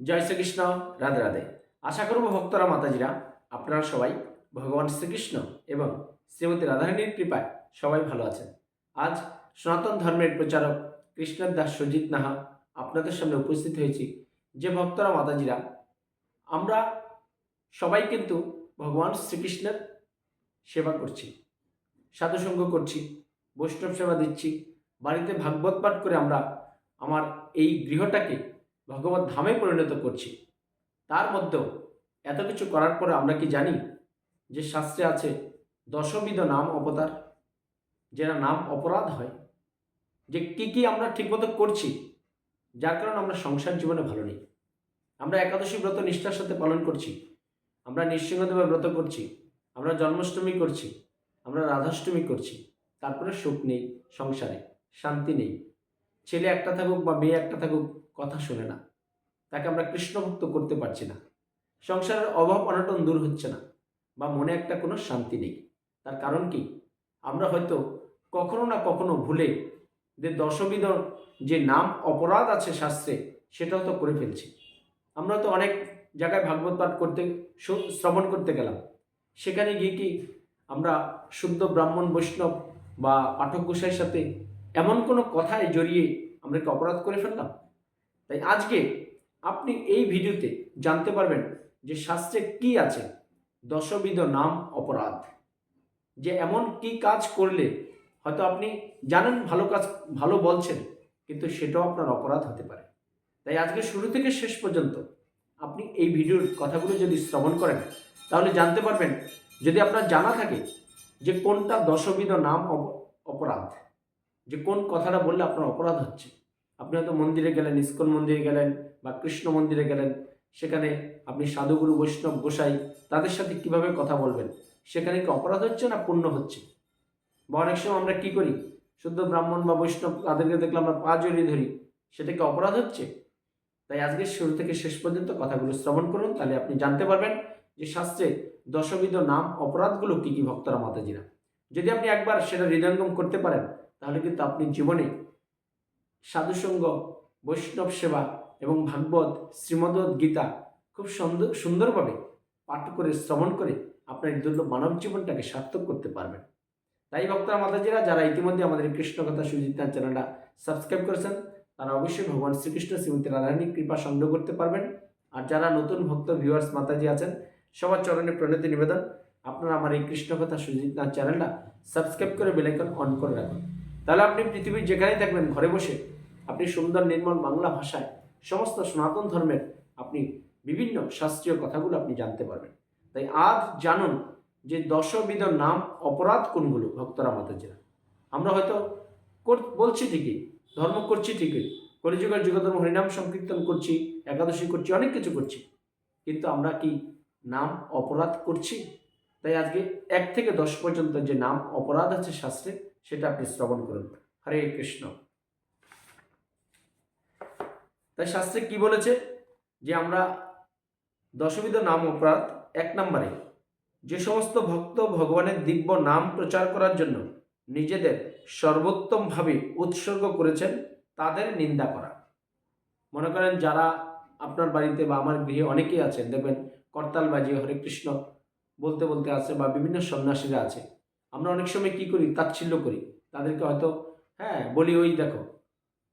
জয় শ্রীকৃষ্ণ, রাধে রাধে। আশা করব ভক্তরা, মাতাজিরা, আপনারা সবাই ভগবান শ্রীকৃষ্ণ এবং শ্রীমতী রাধারানীর কৃপায় সবাই ভালো আছেন। আজ সনাতন ধর্মের প্রচারক কৃষ্ণের দাস সুজিত নাহা আপনাদের সামনে উপস্থিত হয়েছি। যে ভক্তরা, মাতাজিরা, আমরা সবাই কিন্তু ভগবান শ্রীকৃষ্ণের সেবা করছি সাধুসঙ্গ করছি, বৈষ্ণব সেবা দিচ্ছি, বাড়িতে ভাগবত পাঠ করে আমরা আমার এই গৃহটাকে ভগবত ধামে পরিণত করছি। তার মধ্যেও এত কিছু করার পরে আমরা কি জানি যে শাস্ত্রে আছে, দশবিধ নাম অবতার। যেটা নাম অপরাধ হয়, যে কি কি আমরা ঠিকমতো করছি, যার কারণে আমরা সংসার জীবনে ভালো নেই। আমরা একাদশী ব্রত নিষ্ঠার সাথে পালন করছি, আমরা নৃসিংহদেবের ব্রত করছি, আমরা জন্মাষ্টমী করছি, আমরা রাধাষ্টমী করছি, তারপরে সুখ নেই, সংসারে শান্তি নেই। ছেলে একটা থাকুক বা মেয়ে একটা থাকুক, কথা শোনে না। তাকে আমরা কৃষ্ণভক্ত করতে পারছি না। সংসারের অভাব, অনটন দূর হচ্ছে না বা মনে একটা কোনো শান্তি নেই। তার কারণ কি? আমরা হয়তো কখনো না কখনো ভুলে যে দশবিধ যে নাম অপরাধ আছে শাস্ত্রে, সেটাও তো করে ফেলছি। আমরা তো অনেক জায়গায় ভাগবত পাঠ করতে শ্রবণ করতে গেলাম। সেখানে গিয়ে কি আমরা শুদ্ধ ব্রাহ্মণ বৈষ্ণব বা পাঠক গোসাইয়ের সাথে এমন কোনো কথায় জড়িয়ে আমরা কি অপরাধ করে ফেললাম? তাই আজকে আপনি এই ভিডিওতে জানতে পারবেন যে শাস্ত্রে কি আছে দশবিধ নাম অপরাধ। যে এমন কি কাজ করলে হয়তো আপনি জানেন ভালো কাজ, ভালো বলছেন, কিন্তু সেটাও আপনার অপরাধ হতে পারে। তাই আজকে শুরু থেকে শেষ পর্যন্ত আপনি এই ভিডিওর কথাগুলো যদি শ্রবণ করেন, তাহলে জানতে পারবেন যদি আপনার জানা থাকে যে কোনটা দশবিধ নাম অপ- অপরাধ। যে কোন কথাটা বললে আপনার অপরাধ হচ্ছে। আপনি হয়তো মন্দিরে গেলেন, ইস্কন মন্দিরে গেলেন বা কৃষ্ণ মন্দিরে গেলেন, সেখানে আপনি সাধুগুরু বৈষ্ণব গোসাই তাদের সাথে কীভাবে কথা বলবেন? সেখানে কি অপরাধ হচ্ছে না পুণ্য হচ্ছে? বা অনেক সময় আমরা কি করি? শুদ্ধ ব্রাহ্মণ বা বৈষ্ণব তাদেরকে দেখলে আমরা পা জড়িয়ে ধরি, সেটা কি অপরাধ হচ্ছে? তাই আজকে শুরু থেকে শেষ পর্যন্ত কথাগুলো শ্রবণ করুন, তাহলে আপনি জানতে পারবেন যে শাস্ত্রে দশবিধ নাম অপরাধগুলো কি কি ভক্তরা মাতাজিরা। যদি আপনি একবার সেটা হৃদয়ঙ্গম করতে পারেন তাহলে কিন্তু আপনি জীবনে সাধুসঙ্গ, বৈষ্ণব সেবা এবং ভাগবত শ্রীমদ্ গীতা খুব সুন্দর সুন্দরভাবে পাঠ করে, শ্রবণ করে আপনার দুর্লভ মানব জীবনটাকে সার্থক করতে পারবেন। তাই ভক্তরা, মাতাজিরা, যারা ইতিমধ্যে আমাদের কৃষ্ণ কথা সুজিতা চ্যানেলটা সাবস্ক্রাইব করেছেন, তারা অবশ্যই ভগবান শ্রীকৃষ্ণ, শ্রীমতী রাধারানীর কৃপা সংগ্রহ করতে পারবেন। আর যারা নতুন ভক্ত ভিউয়ার্স মাতাজি আছেন, সবার চরণে প্রণতি নিবেদন, আপনারা আমার এই কৃষ্ণ কথা সুজিতা চ্যানেলটা সাবস্ক্রাইব করে বেলাইকন অন করে রাখুন। তাহলে আপনি পৃথিবীর যেখানেই থাকবেন, ঘরে বসে আপনি সুন্দর নির্মল বাংলা ভাষায় সমস্ত সনাতন ধর্মের আপনি বিভিন্ন শাস্ত্রীয় কথাগুলো আপনি জানতে পারবেন। তাই আজ জানুন যে দশবিধ নাম অপরাধ কোনগুলো, ভক্তরা মাতাজিরা আমরা হয়তো বলছি ঠিকই, ধর্ম করছি ঠিকই, কলিযুগের যুগধর্ম হরিনাম সংকীর্তন করছি, একাদশী করছি, অনেক কিছু করছি। কিন্তু আমরা কি নাম অপরাধ করছি? তাই আজকে এক থেকে দশ পর্যন্ত যে নাম অপরাধ আছে শাস্ত্রে সেটা আপনি শ্রবণ করুন। হরে কৃষ্ণ। তাই শাস্ত্রে কি বলেছে? যে আমরা দশবিধ নাম অপরাধ এক নম্বরে, যে সমস্ত ভক্ত ভগবানের দিব্য নাম প্রচার করার জন্য নিজেদের সর্বোত্তমভাবে উৎসর্গ করেছেন, তাদের নিন্দা করা। মনে করেন যারা আপনার বাড়িতে বা আমার গৃহে অনেকেই আছেন, দেখবেন করতাল বাজিয়ে হরে কৃষ্ণ বলতে বলতে আছে বা বিভিন্ন সন্ন্যাসীরা আছে আমরা অনেক সময় কি করি? তাচ্ছিল্য করি। তাদেরকে হয়তো হ্যাঁ বলি, ওই দেখো,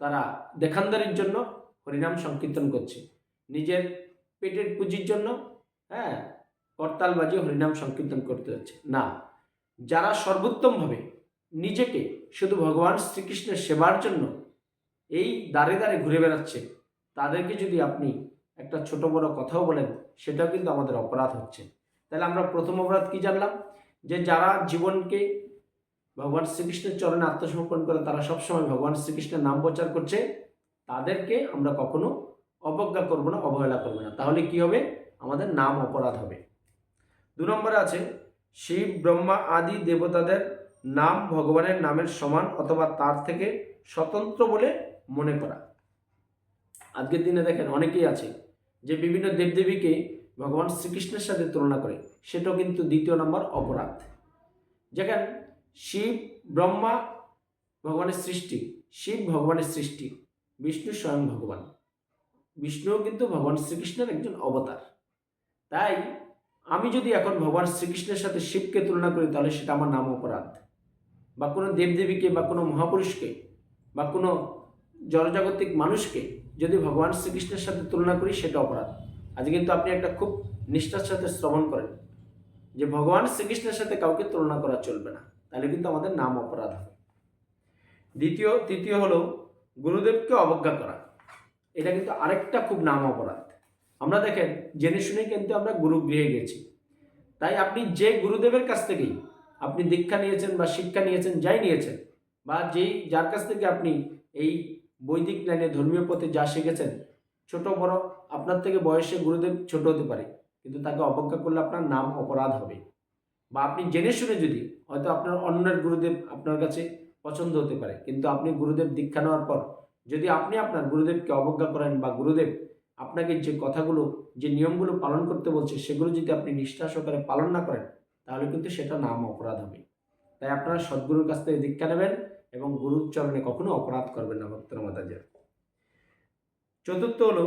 তারা দেখানদারির জন্য হরিনাম সংকীর্তন করছে। নিজের পেটের পুঁজির জন্য হ্যাঁ করতাল বাজিয়ে হরিনাম সংকীর্তন করতে হচ্ছে না। যারা সর্বোত্তমভাবে নিজেকে শুধু ভগবান শ্রীকৃষ্ণের সেবার জন্য এই দাঁড়ে দাঁড়ে ঘুরে বেড়াচ্ছে, তাদেরকে যদি আপনি একটা ছোট বড় কথাও বলেন, সেটাও কিন্তু আমাদের অপরাধ হচ্ছে। তাহলে আমরা প্রথম অপরাধ কি জানলাম? যে যারা জীবনকে ভগবান শ্রীকৃষ্ণের চরণে আত্মসমর্পণ করে, তারা সবসময় ভগবান শ্রীকৃষ্ণের নাম প্রচার করছে, তাদেরকে আমরা কখনো অবজ্ঞা করব না, অবহেলা করব না। তাহলে কি হবে? আমাদের নাম অপরাধ হবে। দু নম্বরে আছে, শিব, ব্রহ্মা আদি দেবতাদের নাম ভগবানের নামের সমান অথবা তার থেকে স্বতন্ত্র বলে মনে করা। আজকের দিনে দেখেন অনেকেই আছে, যে বিভিন্ন দেবদেবীকে ভগবান শ্রীকৃষ্ণের সাথে তুলনা করে, সেটাও কিন্তু দ্বিতীয় নম্বর অপরাধ। যেখানে শিব, ব্রহ্মা, ভগবানের সৃষ্টি। শিব ভগবানের সৃষ্টি, বিষ্ণু স্বয়ং ভগবান। বিষ্ণুও কিন্তু ভগবান শ্রীকৃষ্ণের একজন অবতার। তাই, আমি যদি এখন ভগবান শ্রীকৃষ্ণের সাথে শিবকে তুলনা করি, তাহলে সেটা আমার নাম অপরাধ। বা কোনো দেবদেবীকে, বা কোনো মহাপুরুষকে, বা কোনো জনজাগতিক মানুষকে যদি ভগবান শ্রীকৃষ্ণের সাথে তুলনা করি, সেটা অপরাধ। আজ কিন্তু আপনি একটা খুব নিষ্ঠার সাথে শ্রবণ করেন যে ভগবান শ্রীকৃষ্ণের সাথে কাউকে তুলনা করা চলবে না। তাহলে কিন্তু আমাদের নাম অপরাধ হবে। দ্বিতীয়, তৃতীয় হলো গুরুদেবকে অবজ্ঞা করা। এটা কিন্তু আরেকটা খুব নাম অপরাধ। আমরা দেখেন, জেনে শুনে কিন্তু আমরা গুরু গৃহে গেছি। তাই আপনি যে গুরুদেবের কাছ থেকেই আপনি দীক্ষা নিয়েছেন বা শিক্ষা নিয়েছেন, যাই নিয়েছেন, বা যেই যার কাছ থেকে আপনি এই বৈদিক লাইনে ধর্মীয় পথে যা শিখেছেন ছোট, বড়, আপনার থেকে বয়সে গুরুদেব ছোট হতে পারে, কিন্তু তাকে অবজ্ঞা করলে আপনার নাম অপরাধ হবে। বা আপনি জেনে শুনে যদি, হয়তো আপনার অন্যের গুরুদেব আপনার কাছে পছন্দ হতে পারে, কিন্তু আপনি গুরুদেব দীক্ষা নেওয়ার পর, যদি আপনি আপনার গুরুদেবকে অবজ্ঞা করেন বা গুরুদেব আপনাকে যে কথাগুলো, যে নিয়মগুলো পালন করতে বলছে, সেগুলো যদি আপনি নিষ্ঠা সহকারে পালন না করেন, তাহলে কিন্তু সেটা নাম অপরাধ হবে। তাই আপনারা সদ্গুরুর কাছ থেকে দীক্ষা নেবেন এবং গুরুর চরণে কখনো অপরাধ করবেন না, ভক্তরা মাতাজের। চতুর্থ হলো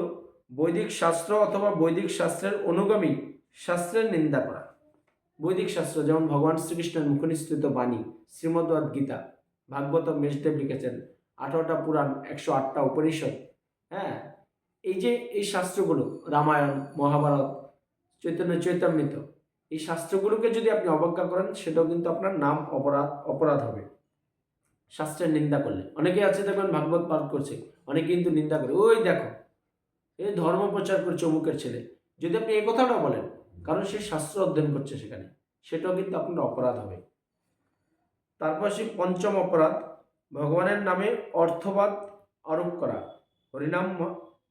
বৈদিক শাস্ত্র অথবা বৈদিক শাস্ত্রের অনুগামী শাস্ত্রের নিন্দা করা। বৈদিক শাস্ত্র যেমন ভগবান শ্রীকৃষ্ণের মুখনিসৃত বাণী শ্রীমদ্বাদ গীতা, ভাগবত মেষদেব লিখেছেন, আঠারোটা পুরাণ, একশো আটটা উপনিষদ হ্যাঁ? এই যে এই শাস্ত্রগুলো, রামায়ণ, মহাভারত, চৈতন্য, চৈতামৃত, এই শাস্ত্রগুলোকে যদি আপনি অবজ্ঞা করেন, সেটাও কিন্তু আপনার নাম অপরাধ অপরাধ হবে। শাস্ত্রের নিন্দা করলে। অনেকে আছে দেখবেন ভাগবত পাঠ করছে অনেকে কিন্তু নিন্দা করে, ওই দেখো এই ধর্ম প্রচার করছে অমুকের ছেলে। যদি আপনি এই কথাটা বলেন, কারণ সে শাস্ত্র অধ্যয়ন করছে সেখানে, সেটাও কিন্তু আপনার অপরাধ হবে। তারপর সে পঞ্চম অপরাধ, ভগবানের নামে অর্থবাদ আরোপ করা, হরিনাম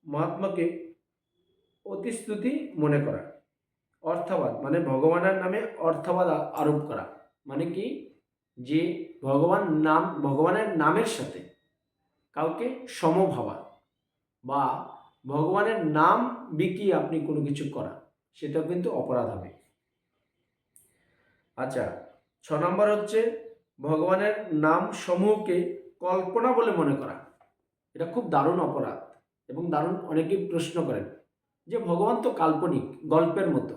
মহাত্মাকে অতিস্তুতি মনে করা, অর্থবাদ মানে ভগবানের নামে অর্থবাদ আরোপ করা মানে কি? যে ভগবান নাম, ভগবানের নামের সাথে কাউকে সমভাবা বা ভগবানের নাম বিকিয়ে আপনি কোনো কিছু করা, সেটাও কিন্তু অপরাধ হবে। আচ্ছা ছ নম্বর হচ্ছে ভগবানের নাম সমূহকে কল্পনা বলে মনে করা। এটা খুব দারুণ অপরাধ এবং দারুণ অনেকেই প্রশ্ন করেন যে ভগবান তো কাল্পনিক, গল্পের মতো।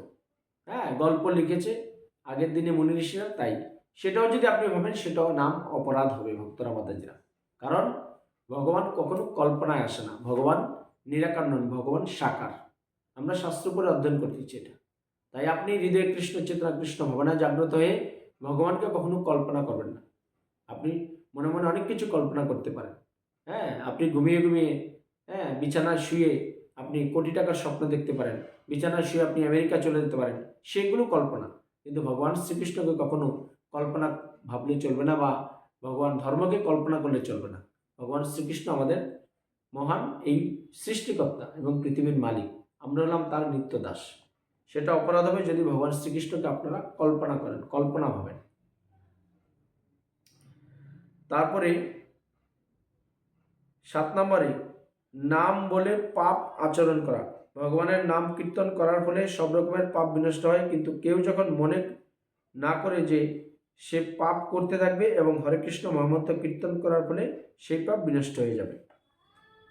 হ্যাঁ গল্প লিখেছে, আগের দিনে মুনি ঋষিরা তাই। সেটাও যদি আপনি ভাবেন, সেটাও নাম অপরাধ হবে ভক্তরা মাতাজিরা। কারণ ভগবান কখনো কল্পনায় আসে না। ভগবান নিরাকার নন ভগবান সাকার। আমরা শাস্ত্র পরে অধ্যয়ন করতেছি এটা। তাই আপনি হৃদয় কৃষ্ণ চেতনা কৃষ্ণ ভাবনা জাগ্রত হয়ে ভগবানকে কখনো কল্পনা করবেন না। আপনি মনে মনে অনেক কিছু কল্পনা করতে পারেন। হ্যাঁ আপনি ঘুমিয়ে ঘুমিয়ে হ্যাঁ বিছানায় শুয়ে আপনি কোটি টাকার স্বপ্ন দেখতে পারেন। বিছানায় শুয়ে আপনি আমেরিকা চলে যেতে পারেন। সেগুলো কল্পনা। কিন্তু ভগবান শ্রীকৃষ্ণকে কখনো কল্পনা ভাবলে চলবে না বা ভগবান ধর্মকে কল্পনা করলে চলবে না। ভগবান শ্রীকৃষ্ণ আমাদের মহান এই সৃষ্টিকর্তা এবং পৃথিবীর মালিক। আমরা হলাম তার নিত্য দাস সেটা অপরাধ হবে যদি ভগবান শ্রীকৃষ্ণকে আপনারা কল্পনা করেন, কল্পনা ভাবেন। তারপরে সাত নম্বরে, নাম বলে পাপ আচরণ করা। ভগবানের নাম কীর্তন করার ফলে সব রকমের পাপ বিনষ্ট হয়, কিন্তু কেউ যখন মনে না করে যে সে পাপ করতে থাকবে এবং হরে কৃষ্ণ মহামন্ত্র কীর্তন করার ফলে সেই পাপ বিনষ্ট হয়ে যাবে।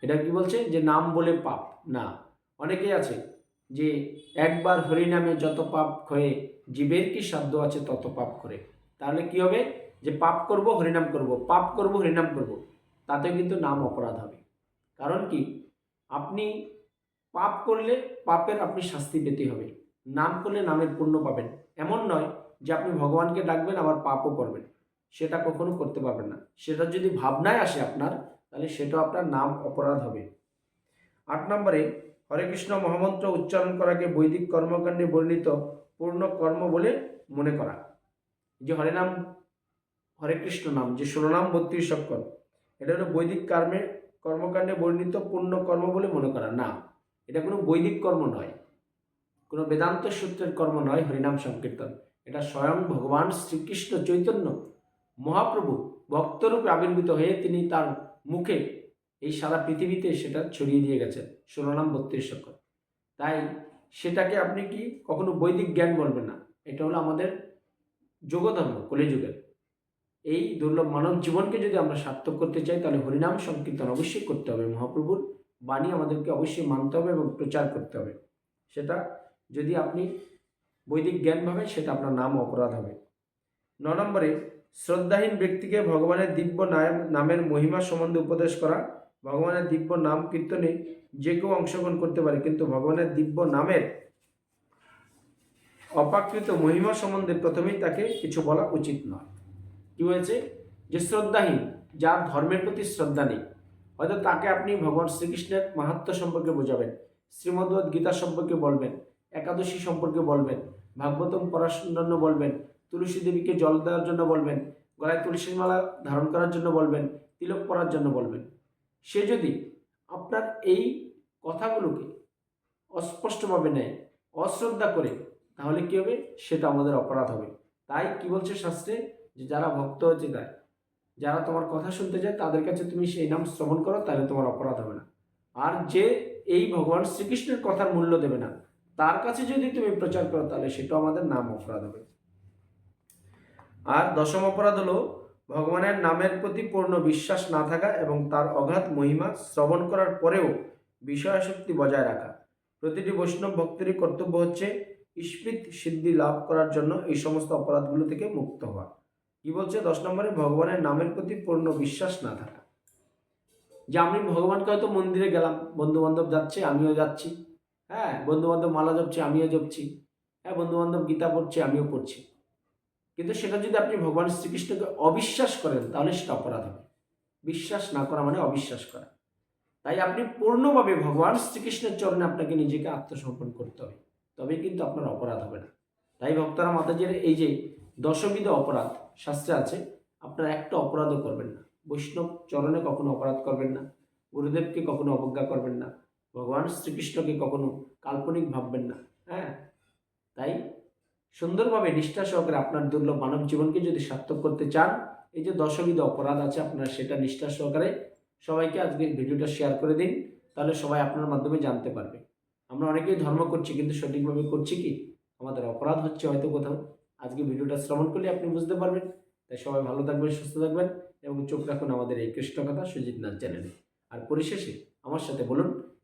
এটা কি বলছে? যে নাম বলে পাপ। না। অনেকে আছে যে একবার হরিনামে যত পাপ ক্ষয়ে, জীবের কি সাধ্য আছে তত পাপ করে তাহলে কি হবে? যে পাপ করব, হরিনাম করব। পাপ করব, হরিনাম করব। তাতে কিন্তু নাম অপরাধ হবে। কারণ কি? আপনি পাপ করলে পাপের আপনি শাস্তি পেতে হবে। নাম করলে নামের পুণ্য পাবেন। এমন নয় যে আপনি ভগবানকে ডাকবেন, আবার পাপও করবেন। সেটা কখনো করতে পারবেন না। সেটা যদি ভাবনায় আসে আপনার, তাহলে সেটাও আপনার নাম অপরাধ হবে। আট নম্বরে, হরে কৃষ্ণ মহামন্ত্র উচ্চারণ করাকে বৈদিক কর্মকাণ্ডে বর্ণিত পূর্ণ কর্ম বলে মনে করা। যে হরে নাম, হরে কৃষ্ণ নাম, যে ষোলো নাম বত্রিশ অক্ষর, এটা হলো বৈদিক কর্মে, কর্মকাণ্ডে বর্ণিত পূর্ণ কর্ম বলে মনে করা। না, এটা কোনো বৈদিক কর্ম নয়। কোনো বেদান্ত সূত্রের কর্ম নয়, হরিনাম সংকীর্তন। এটা স্বয়ং ভগবান শ্রীকৃষ্ণ চৈতন্য মহাপ্রভু ভক্তরূপে আবির্ভূত হয়ে তিনি তার মুখে এই সারা পৃথিবীতে সেটা ছড়িয়ে দিয়ে গেছেন। ষোলো নাম বত্রিশ অক্ষর। তাই সেটাকে আপনি কি কখনো বৈদিক জ্ঞান বলবেন না? এটা হলো আমাদের যোগধর্ম, কলিযুগের। এই দুর্লভ মানব জীবনকে যদি আমরা সার্থক করতে চাই, তাহলে হরিনাম সংকীর্তন অবশ্যই করতে হবে। মহাপ্রভুর বাণী আমাদেরকে অবশ্যই মানতে হবে এবং প্রচার করতে হবে। সেটা যদি আপনি বৈদিক জ্ঞান ভাবেন সেটা আপনার নাম অপরাধ হবে। ন নম্বরে, শ্রদ্ধাহীন ব্যক্তিকে ভগবানের দিব্য নাম- নামের মহিমা সম্বন্ধে উপদেশ করা। ভগবানের দিব্য নাম কীর্তনে যে কেউ অংশগ্রহণ করতে পারে, কিন্তু ভগবানের দিব্য নামের অপাকৃত মহিমা সম্বন্ধে প্রথমেই তাকে কিছু বলা উচিত নয়। কি হয়েছে যে শ্রদ্ধাহীন, যার ধর্মের প্রতি শ্রদ্ধা নেই, হয়তো তাকে আপনি ভগবান শ্রীকৃষ্ণের মাহাত্ম সম্পর্কে বোঝাবেন শ্রীমদ্ভগবত গীতা সম্পর্কে বলবেন, একাদশী সম্পর্কে বলবেন ভাগবতম পড়ার জন্য বলবেন, তুলসী দেবীকে জল দেওয়ার জন্য বলবেন, গলায় তুলসীর মালা ধারণ করার জন্য বলবেন, তিলক পরার জন্য বলবেন। সে যদি আপনার এই কথাগুলোকে অস্পষ্টভাবে নেয়, অশ্রদ্ধা করে, তাহলে কী হবে? সেটা আমাদের অপরাধ হবে। তাই কি বলছে শাস্ত্রে? যে যারা ভক্ত হচ্ছে তাই। যারা তোমার কথা শুনতে চায়, তাদের কাছে তুমি সেই নাম শ্রবণ করো, তাহলে তোমার অপরাধ হবে না। আর যে এই ভগবান শ্রীকৃষ্ণের কথার মূল্য দেবে না তার কাছে যদি তুমি প্রচার করো, তাহলে সেটা আমাদের নাম অপরাধ হবে। আর দশম অপরাধ হলো, ভগবানের নামের প্রতি পূর্ণ বিশ্বাস না থাকা এবং তার অগাধ মহিমা শ্রবণ করার পরেও বিষয়াসক্তি বজায় রাখা। প্রতিটি বৈষ্ণব ভক্তেরই কর্তব্য হচ্ছে ইস্পিত সিদ্ধি লাভ করার জন্য এই সমস্ত অপরাধগুলো থেকে মুক্ত হওয়া। কি বলছে? দশ নম্বরে, ভগবানের নামের প্রতি পূর্ণ বিশ্বাস না থাকা। যে আমি ভগবানকে হয়তো মন্দিরে গেলাম বন্ধু বান্ধব যাচ্ছে, আমিও যাচ্ছি। হ্যাঁ বন্ধু বান্ধব মালা জপছে, আমিও জপছি। হ্যাঁ বন্ধু বান্ধব গীতা পড়ছে, আমিও পড়ছি। কিন্তু সেটা যদি আপনি ভগবান শ্রীকৃষ্ণকে অবিশ্বাস করেন, তাহলে সেটা অপরাধ হবে। বিশ্বাস না করা মানে অবিশ্বাস করা। তাই আপনি পূর্ণভাবে ভগবান শ্রীকৃষ্ণের চরণে আপনাকে নিজেকে আত্মসমর্পণ করতে হবে। তবেই কিন্তু আপনার অপরাধ হবে না। তাই ভক্তরা মাতাজির এই যে দশবিধ অপরাধ, শাস্ত্রে আছে, আপনারা একটা অপরাধও করবেন না। বৈষ্ণব চরণে কখনো অপরাধ করবেন না। গুরুদেবকে কখনো অবজ্ঞা করবেন না। ভগবান শ্রীকৃষ্ণকে কখনো কাল্পনিক ভাববেন না হ্যাঁ? তাই সুন্দরভাবে নিষ্ঠা সহকারে আপনার দুর্লভ মানব জীবনকে যদি সার্থক করতে চান, এই যে দশবিধ অপরাধ আছে আপনার, সেটা নিষ্ঠা সহকারে সবাইকে আজকে ভিডিওটা শেয়ার করে দিন, তাহলে সবাই আপনার মাধ্যমে জানতে পারবে। আমরা অনেকেই ধর্ম করছি, কিন্তু সঠিকভাবে করছি কি? আমাদের অপরাধ হচ্ছে হয়তো কোথাও। আজকে ভিডিওটা শ্রবণ করলে আপনি বুঝতে পারবেন। তাই সবাই ভালো থাকবেন, সুস্থ থাকবেন এবং চোখ রাখুন আমাদের এই কৃষ্ণ কথা সুজিত নাথ চ্যানেলে। আর পরিশেষে আমার সাথে বলুন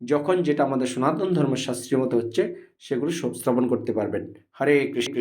যখন যেটা আমাদের সনাতন ধর্মের শাস্ত্রীয় মতো হচ্ছে সেগুলো শ্রবণ করতে পারবেন। হরে কৃষ্ণ।